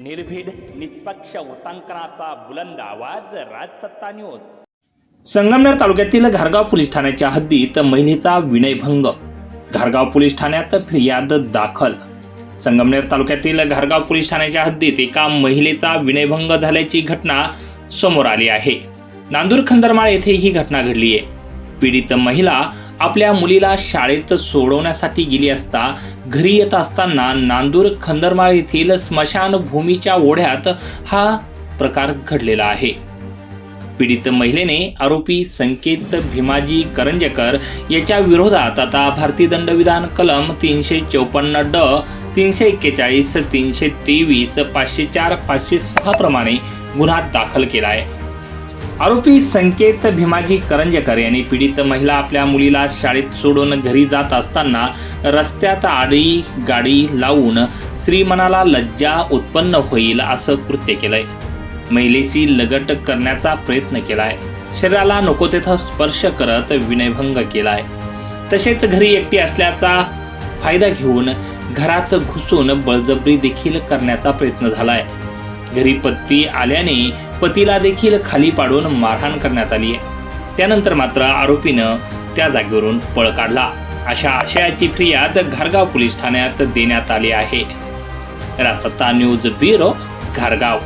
निर्भीड निष्पक्ष वृत्तांकनाचा बुलंद आवाज राजसत्ता न्यूज संगमनेर तालुक्यातील घारगाव पोलीस ठाण्याच्या हद्दीत महिलेचा विनयभंग. घारगाव पोलीस ठाण्यात फिर्याद दाखल. संगमनेर तालुक्यातील घारगाव पोलीस ठाण्याच्या हद्दीत एका महिलेचा विनयभंग झाल्याची घटना समोर आली आहे. नांदूर खंदरमाळ येथे ही घटना घडली आहे पीडित महिला आपल्या मुलीला शाळेत सोडवण्यासाठी गेली असता घरी येत असताना नांदूर खंदरमाळ येथील स्मशानभूमीच्या ओढ्यात हा प्रकार घडलेला आहे. पीडित महिलेने आरोपी संकेत भीमाजी करंजेकर याच्या विरोधात आता भारतीय दंडविधान कलम तीनशे चौपन्न ड तीनशे एक्केचाळीस तीनशे तेवीस पाचशे चार पाचशे सहा प्रमाणे गुन्हा दाखल केला आहे. आरोपी संकेत भीमाजी करंजेकर यांनी पीडित महिला आपल्या मुलीला शाळेत सोडून घरी जात असताना रस्त्यात आडी गाडी लावून श्रीमनाला लज्जा उत्पन्न होईल असं कृत्य केलंय. महिलेशी लगट करण्याचा प्रयत्न केलाय. शरीराला नको तेथे स्पर्श करत विनयभंग केलाय. तसेच घरी एकटी असल्याचा फायदा घेऊन घरात घुसून बळजबरी देखील करण्याचा प्रयत्न झालाय. घरी पत्ती आल्याने पतीला देखील खाली पाडून मारहाण करण्यात आली. त्यानंतर मात्र आरोपीनं त्या जागेवरून पळ काढला. अशा आशयाची फिर्याद घारगाव पोलीस ठाण्यात देण्यात आली आहे. Rajsatta news bureau घारगाव.